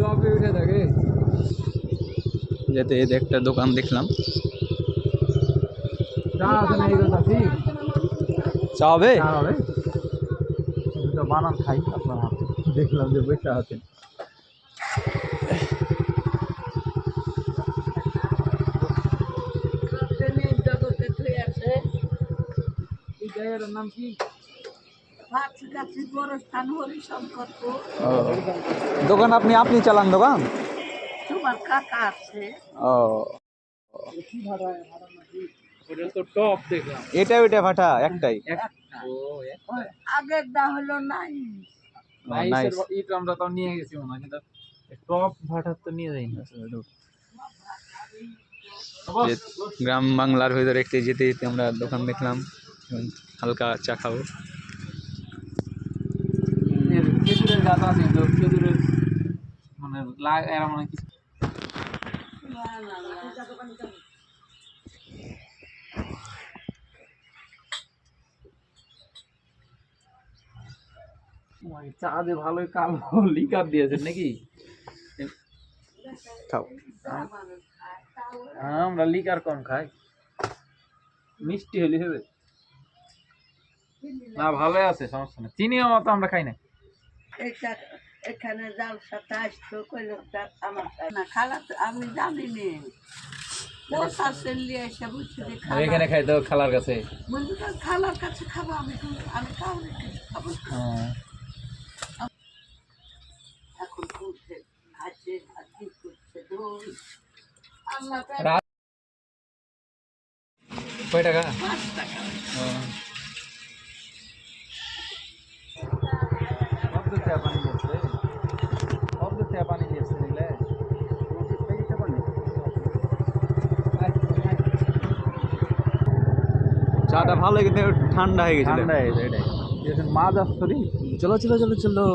টপে উঠে থাকে যেতে যেতে একটা দোকান দেখলাম। চা আছে না এই চা হবে? চা হবে। দুটো বানান খাই আপনার হাতে। দেখলাম যে বসে জায়গাটার নাম কি? দোকান আপনি আপনি চালান দোকান? ও। এটা ওইটা ভাটা একটাই? ও হলো নাই ইট আমরা তো নিয়ে গেছি মনে কিন্তু টপ ভাটার তো নিয়ে যাইনি গ্রাম বাংলার ভিতরে একটি যেতে যেতে আমরা দোকান দেখলাম হালকা চা খাব খেজুরের গাছ আছে তো খেজুরের মানে লাগ এরা মানে কি চা দিয়ে ভালোই কালো লিকার দিয়েছেন নাকি? খাও আমরা লিকার কম খাই। মিষ্টি হলে হবে। না ভালোই আছে সমস্যা নেই। চিনিও মতো আমরা খাই না এটা এখানে জাল সাথে আসতো কইলো আমার না খালা আমি জানি নে। এখানে খাই তো খালার কাছে। খালার কাছে খাব আমি আমি কাউরে কিছু খাব। হ্যাঁ। এখন করছে আছে আর কি করছে আল্লাহ কয় টাকা? পাঁচ টাকা। চা পানি দিচ্ছে নিলে? চাটা ভালো কিন্তু ঠান্ডা হয়ে গেছে। ঠান্ডা হয়ে যায় এটাই। মাছ আসতো চলো চলো চলো চলো।